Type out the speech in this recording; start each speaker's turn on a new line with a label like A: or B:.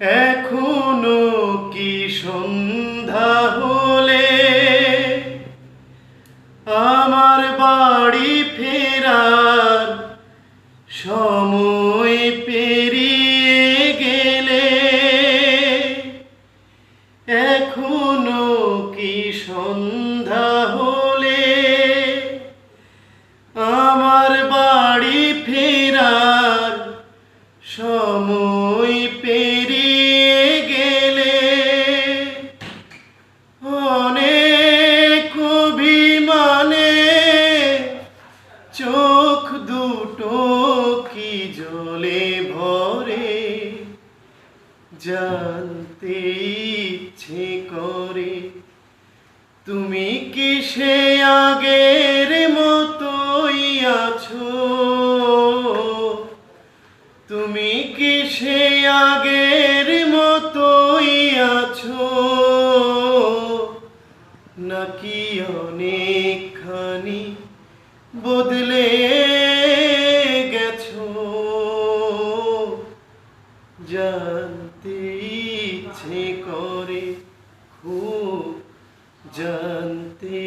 A: এখনও কি সন্ধ্যা হলে আমার বাড়ি ফেরার সময় পেরিয়ে গেলে? এখনও কি সন্ধ্যা হলে আমার বাড়ি ফেরার সময় পেরিয়ে অনেক অভিমানে চোখ দুটো কি জলে ভরে জানতে ইচ্ছে করে, তুমি কি সে আগের মতোই আছো? তুমি কি সে আগের নাকি অনেকখানি বদলে গেছো? জানতে ইচ্ছে করে খুব জানতে